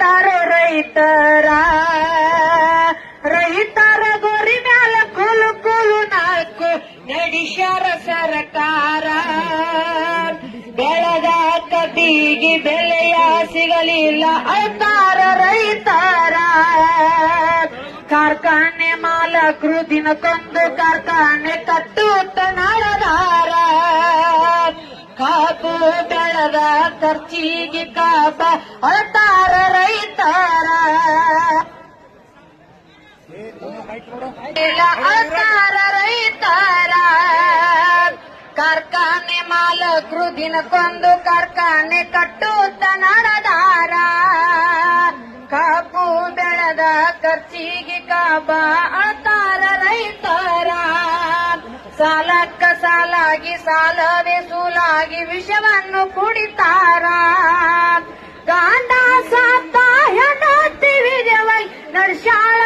ಬೆಳಿತಾರೆ ರೈತರ. ರೈತರ ಗೋರಿ ಮ್ಯಾಲ ಕುಲು ಕುಲು ನಾಲ್ಕು ನಡೆಸ್ಯಾರ ಸರಕಾರ. ಬೆಳೆದ ಬೆಲೆಯ ಸಿಗಲಿಲ್ಲ ಐತಾರ ರೈತರ. ಕಾರ್ಖಾನೆ ಮಾಲಕರು ದಿನಕ್ಕೊಂದು ಕಾರ್ಖಾನೆ ಕಟ್ಟುತ್ತ ನಡೆದಾರ. ಕಾಪು ಬೆಳೆದ ಖರ್ಚಿಗೆ ಕಾಪ ಅಳ್ತಾರ ರೈತರ. ಇಲ್ಲ, ಅಳ್ತಾರ ರೈತರ. ಕಾರ್ಖಾನೆ ಮಾಲಕರು ದಿನಕ್ಕೊಂದು ಕಾರ್ಖಾನೆ ಕಟ್ಟುತ್ತ ನಡೆದಾರ. ಕಾಪು ಬೆಳೆದ ಖರ್ಚಿಗೆ ಕಾಬ, ಅಳ್ತಾರ ರೈತರ. ಸಾಲಕ್ಕ ಸಾಲಾಗಿ ಸಾಲವೇ ಸೂಲಾಗಿ ವಿಷವನ್ನು ಕುಡಿತಾರ ಗಾಂಡ ಸಾತ ಹೆಂಡತಿ ವಿಜಯವಾಗಿ ನಡ್ಸಾಳ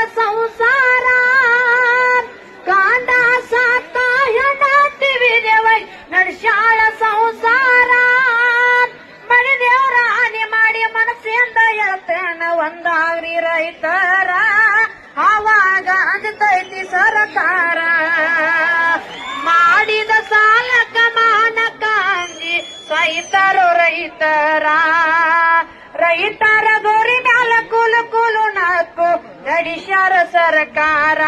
ರೈತರ ರೈತರ ಗೋರಿ ಮ್ಯಾಲ ಕುಲು ಕುಲು ನಾಲ್ಕು ನಡೆಸ್ಯಾರ ಸರ್ಕಾರ.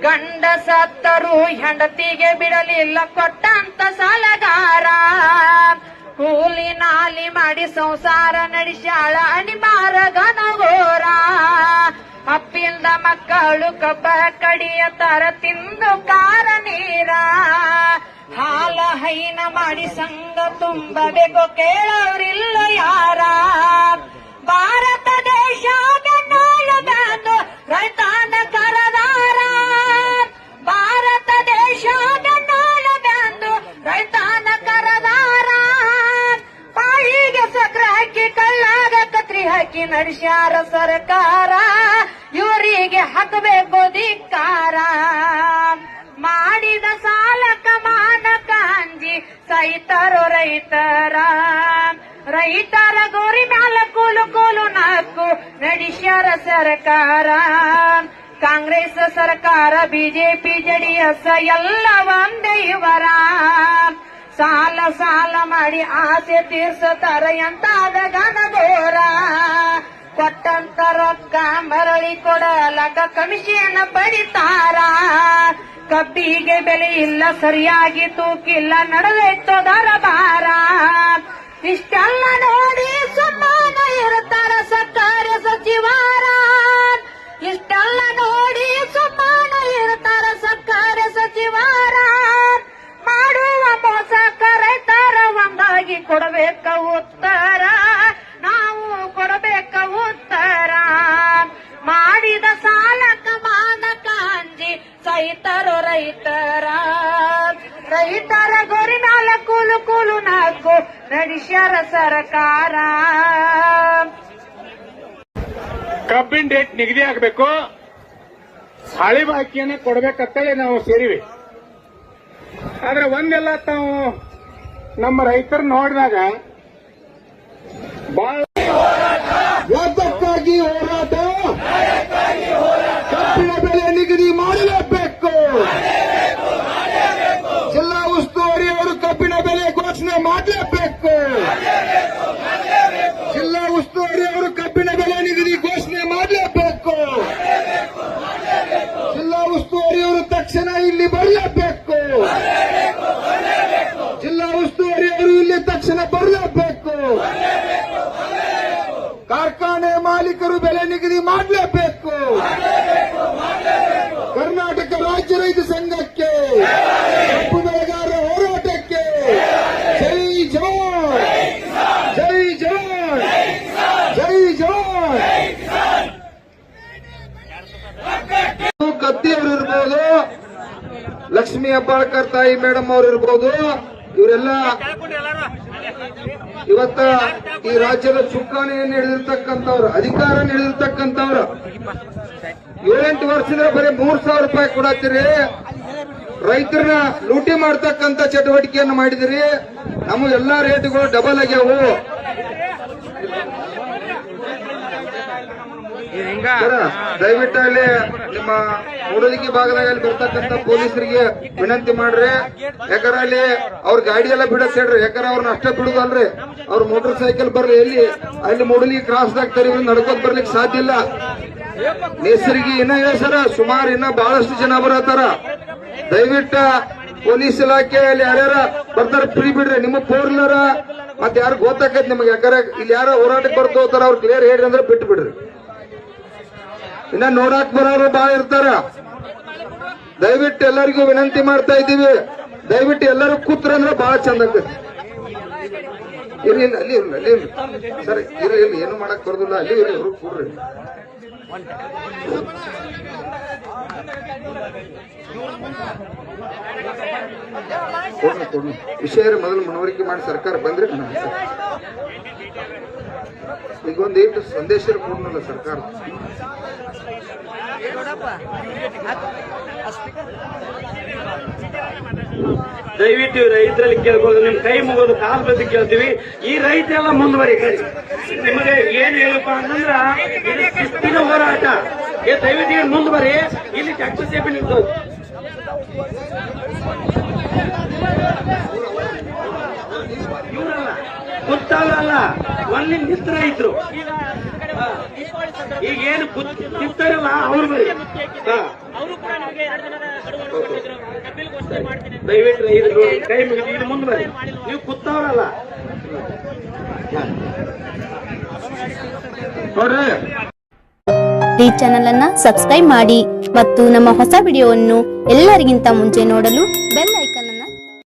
ಗಂಡ ಸತ್ತರು ಹೆಂಡತಿಗೆ ಬಿಡಲಿಲ್ಲ ಕೊಟ್ಟಂತ ಸಾಲಗಾರ. ಕೂಲಿ ನಾಲಿ ಮಾಡಿ ಸಂಸಾರ ನಡೆಸ್ಯಾಳ ಅನಿಮಾರ ಗನಗೋರ ಅಪ್ಪಿಲ್ದ ಮಕ್ಕಳು ಕಬ್ಬ ಕಡಿಯ ತರ ತಿಂದು ಕಾರ ನೀರ. ಹಾಲ ಹೈನ ಮಾಡಿ ಸಂಘ ತುಂಬಬೇಕು ಕೇಳೋರಿಲ್ಲ ಯಾರ? ಭಾರತ ದೇಶ ಬ್ಯಾಂದು ರೈತಾನ ಕರದಾರ. ಭಾರತ ದೇಶ ಬ್ಯಾಂದು ರೈತಾನ ಕರದಾರ. ಬಾಯಿಗೆ ಸಕ್ರ ಹಾಕಿ, ಕಳ್ಳಾಗ ಕತ್ರಿ ಹಾಕಿ ನಡೆಸ್ಯಾರ ಸರ್ಕಾರ. ಇವರಿಗೆ ಹಾಕಬೇಕು ಧಿಕ್ಕಾರ. ಮಾಡಿದ ಸಾಲಕ ಮಾನಕ ಸೈತರು ರೈತರ ರೈತರ ಗೋರಿ ಮ್ಯಾಲ ಕೂಲು ಕೂಲು ನಾಲ್ಕು ನಡೆಸ್ಯಾರ ಸರ್ಕಾರ. ಕಾಂಗ್ರೆಸ್ ಸರ್ಕಾರ, ಬಿಜೆಪಿ, ಜೆಡಿಎಸ್ ಎಲ್ಲ ಒಂದೇ ಇವರ. ಸಾಲ ಸಾಲ ಮಾಡಿ ಆಸೆ ತೀರ್ಸತಾರ ಎಂತಾದ ಗನಗೋರ ಕೊಟ್ಟಂತ ರೊಕ್ಕ ಮರಳಿ ಕೊಡಲಕ ಕಮಿಷನ್ ಪಡಿತಾರ. ಕಬ್ಬಿಗೆ ಬೆಲೆ ಇಲ್ಲ ಸರಿಯಾಗಿ ತೂಕಿಲ್ಲ ನಡೆದೈತೋ ದರಬಾರ ಇಷ್ಟೆಲ್ಲ ನೋಡಿ ಸುಮ್ಮನೆ ಇರ್ತಾರ ಸರ್ಕಾರ ಸಚಿವಾರ. ಸೈತರು ರೈತರ. ರೈತರ ಗೋರಿ ನಾಲ್ಕು ಕೂಲು ನಾಲ್ಕು ನಡೆಸ್ಯಾರ ಸರ್ಕಾರ. ಕಬ್ಬಿನ ರೇಟ್ ನಿಗದಿ ಆಗಬೇಕು. ಹಳಿ ಬಾಕಿಯನ್ನ ಕೊಡಬೇಕಂತೇಳಿ ನಾವು ಸೇರಿವಿ. ಆದ್ರೆ ಒಂದೆಲ್ಲ ತಾವು ನಮ್ಮ ರೈತರು ನೋಡಿದಾಗ ಬಹಳ ಹೋರಾಟ ಕಬ್ಬಿನ ಬೆಲೆ ನಿಗದಿ ಮಾಡಲೇಬೇಕು ಜಿಲ್ಲಾ ಉಸ್ತುವಾರಿ ಅವರು ಕಬ್ಬಿನ ಬೆಲೆ ಘೋಷಣೆ ಮಾಡಲೇಬೇಕು ಜಿಲ್ಲಾ ಉಸ್ತುವಾರಿ ಅವರು ಕಬ್ಬಿನ ಬೆಲೆ ನಿಗದಿ ಘೋಷಣೆ ಮಾಡಲೇಬೇಕು. ಜಿಲ್ಲಾ ಉಸ್ತುವಾರಿ ಅವರು ತಕ್ಷಣ ಇಲ್ಲಿ ಬರಲೇಬೇಕು. ಜಿಲ್ಲಾ ಉಸ್ತುವಾರಿ ಅವರು ಇಲ್ಲಿ ತಕ್ಷಣ ಬರಲೇಬೇಕು. ಕಾರ್ಖಾನೆ ಮಾಲೀಕರು ಬೆಲೆ ನಿಗದಿ ಮಾಡಲೇಬೇಕು. ಕರ್ನಾಟಕ ಲಕ್ಷ್ಮೀ ಹೆಬ್ಬಾಳ್ಕರ್ ತಾಯಿ ಮೇಡಮ್ ಅವ್ರು ಇರ್ಬೋದು. ಇವರೆಲ್ಲ ಇವತ್ತ ಈ ರಾಜ್ಯದ ಚುಕ್ಕಾಣಿಯನ್ನು ಹಿಡಿದಿರ್ತಕ್ಕಂಥವ್ರು ಅಧಿಕಾರ ಹಿಡಿದಿರ್ತಕ್ಕಂಥವ್ರು. ಏಳೆಂಟು ವರ್ಷದಿಂದ ಬರೀ ಮೂರ್ ಸಾವಿರ ರೂಪಾಯಿ ಕೊಡತ್ತೀರಿ. ರೈತರನ್ನ ಲೂಟಿ ಮಾಡ್ತಕ್ಕಂಥ ಚಟುವಟಿಕೆಯನ್ನು ಮಾಡಿದಿರಿ. ನಮ್ಮ ಎಲ್ಲಾ ರೇಟ್ಗಳು ಡಬಲ್ ಆಗ್ಯಾವು. ದಯವಿಟ್ಟು ಅಲ್ಲಿ ನಿಮ್ಮ ಮೂಡಲಿಗಿ ಭಾಗದಾಗ ಅಲ್ಲಿ ಬರ್ತಕ್ಕಂತ ಪೊಲೀಸರಿಗೆ ವಿನಂತಿ ಮಾಡ್ರಿ. ಯಾಕಂದ್ರೆ ಅಲ್ಲಿ ಅವ್ರ ಗಾಡಿ ಎಲ್ಲ ಬಿಡತ್ ಹೇಳ್ರಿ. ಯಾಕಂದ್ರೆ ಅವ್ರನ್ನ ಅಷ್ಟೇ ಬಿಡುದಲ್ರಿ. ಅವ್ರ ಮೋಟರ್ ಸೈಕಲ್ ಬರ್ರಿ ಎಲ್ಲಿ? ಅಲ್ಲಿ ಮೂಡಲಿಗಿ ಕ್ರಾಸ್ ಆಗ್ತಾರೆ ಇವ್ರು ನಡ್ಕೊಂಡ್ ಬರ್ಲಿಕ್ಕೆ ಸಾಧ್ಯ ಇಲ್ಲ. ನೇಸರಿಗೆ ಇನ್ನ ಸರ, ಸುಮಾರು ಇನ್ನ ಬಹಳಷ್ಟು ಜನ ಬರತ್ತಾರ. ದಯವಿಟ್ಟ ಪೊಲೀಸ್ ಇಲಾಖೆ ಅಲ್ಲಿ ಯಾರ್ಯಾರ ಬರ್ತಾರ ಫ್ರೀ ಬಿಡ್ರಿ. ನಿಮ್ಮ ಪೋರ್ಲರ ಮತ್ತೆ ಯಾರು ಗೊತ್ತಾಕೈತಿ ನಿಮಗೆ? ಯಾಕಂದ್ರೆ ಇಲ್ಲಿ ಯಾರೋ ಹೋರಾಟಕ್ಕೆ ಬರ್ತಾ ಹೋಗ್ತಾರ, ಅವ್ರು ಕ್ಲಿಯರ್ ಹೇಳ್ರಿ ಅಂದ್ರೆ ಬಿಟ್ಟು ಬಿಡ್ರಿ ಇನ್ನ ನೋಡಾಕ್ ಬರೋರು ಬಾಳ ಇರ್ತಾರ. ದಯವಿಟ್ಟು ಎಲ್ಲರಿಗೂ ವಿನಂತಿ ಮಾಡ್ತಾ ಇದ್ದೀವಿ. ದಯವಿಟ್ಟು ಎಲ್ಲರೂ ಕೂತ್ರ ಅಂದ್ರೆ ಬಹಳ ಚಂದ ಆಗ್ತೈತಿ ಇರ್ಲಿ ಅಲ್ಲಿ ಇರ್ಲಿ ಅಲ್ಲಿ ಸರಿ, ಇರ್ಲಿ ಇರ್ಲಿ. ಏನು ಮಾಡಕ್ ಬರೋದಿಲ್ಲ. ಅಲ್ಲಿ ಇರ್ಲಿ ಕೂಡ್ರಿ ಕೊಡ್ರಿ ಕೊಡ್ರಿ. ವಿಷಯ ಮೊದಲು ಮನವರಿಕೆ ಮಾಡಿ ಸರ್ಕಾರ ಬಂದ್ರೆ ನಾನು ಈಗ ಒಂದು ಏಟು ಸಂದೇಶ ಕೊಡ್ನಲ್ಲ ಸರ್ಕಾರ. ದಯವಿಟ್ಟು ರೈತರಲ್ಲಿ ಕೇಳ್ಬೋದು ನಿಮ್ ಕೈ ಮುಗೋದು ಕಾಲ್ ಬದಿ ಕೇಳ್ತೀವಿ. ಈ ರೈತ ಎಲ್ಲ ಮುಂದುವರಿ. ನಿಮಗೆ ಏನ್ ಹೇಳಪ್ಪ ಅಂತಂದ್ರ ಇದು ಶಿಸ್ತಿನ ಹೋರಾಟ. ಏ ದಯವಿಟ್ಟು ಏನು ಮುಂದುವರಿ? ಇಲ್ಲಿ ಟ್ಯಾಕ್ಟರ್ ಸೇಫಿ ನಿಂತು ಇವ್ರಲ್ಲ. ಕುತ್ತಲ್ಲ ಒಲ್ಲಿ ಮಿತ್ರ ಇದ್ರು. ಈಗ ಏನು ನಿಂತಾರಲ್ಲ ಅವ್ರು. ದಯವಿಟ್ಟು ಇದು ಇದು ಮುಂದೆ ಬನ್ನಿ. ನೀವು ನೋಡ್ರಿ. ಈ ಚಾನೆಲ್ ಅನ್ನ ಸಬ್ಸ್ಕ್ರೈಬ್ ಮಾಡಿ ಮತ್ತು ನಮ್ಮ ಹೊಸ ವಿಡಿಯೋವನ್ನು ಎಲ್ಲರಿಗಿಂತ ಮುಂಚೆ ನೋಡಲು ಬೆಲ್ ಐಕನ್